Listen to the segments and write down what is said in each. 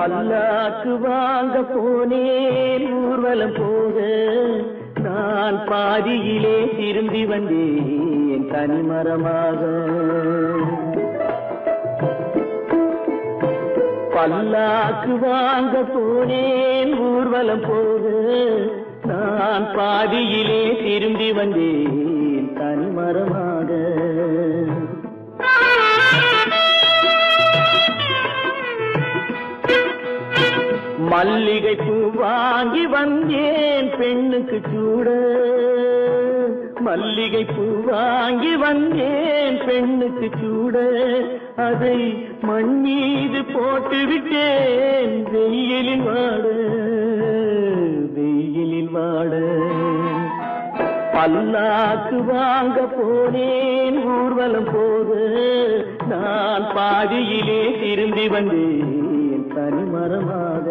பல்லாக்கு வாங்க போனேன் ஊர்வலம் போக. நான் பாதியிலே திரும்பி வந்தேன் தனிமரமாக பல்லாக்கு வாங்க போனேன் ஊர்வலம் போக. நான் பாதியிலே திரும்பி வந்தேன் தனிமரமாக மல்லிகை பூ வாங்கி வந்தேன் பெண்ணுக்கு சூட. மல்லிகை பூ வாங்கி வந்தேன் பெண்ணுக்கு சூட. அதை மண் மீது போட்டு விட்டேன் வெயிலில் வாட வெயிலில் வாட பல்லாக்கு வாங்க போனேன் ஊர்வலம் போக நான் பாதியிலே திரும்பி வந்தேன். தனிமரமாக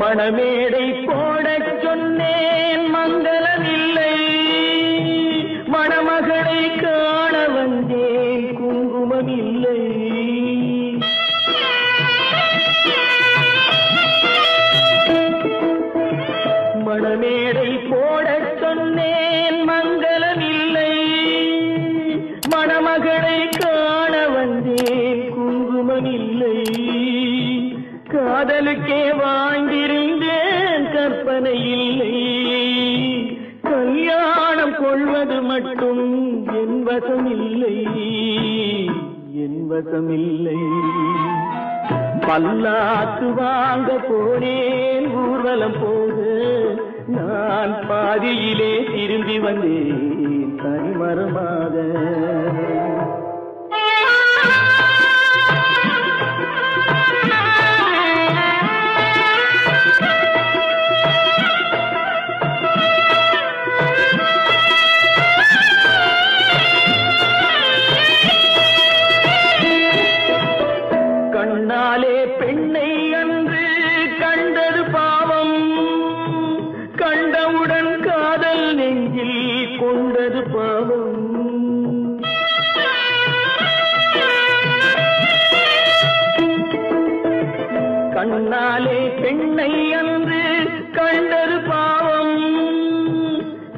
மணமேடை காதலுக்கே வாழ்ந்திருந்தேன் கற்பனை இல்லை. கல்யாணம் கொள்வது மட்டும் என் இல்லை என் இல்லை பல்லாக்கு வாங்க போனேன் ஊர்வலம் போது நான் பாதியிலே திரும்பி வந்தேன் தனிமரமாக. கண்ணாலே பெண்ணை அன்று கண்டது பாவம்.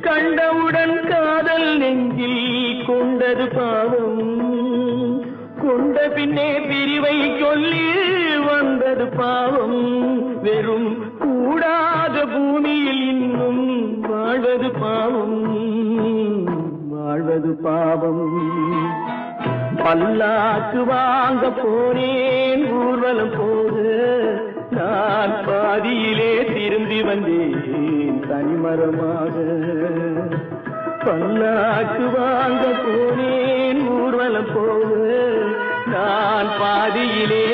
கண்டவுடன் காதல் நெஞ்சில் கொண்டது பாவம். கொண்ட பின்னே பிரிவை சொல்லி வந்தது பாவம். வெறும் கூடாத பூமியில் இன்னும் வாழ்வது பாவம். வாழ்வது பாவம். பல்லாக்கு வாங்க போனேன் ஊர்வலம் போது. நான் பாதியிலே திரும்பி வந்தேன் தனிமரமாக. பல்லாக்கு வாங்க போனேன் ஊர்வலம் போது நான் பாதியிலே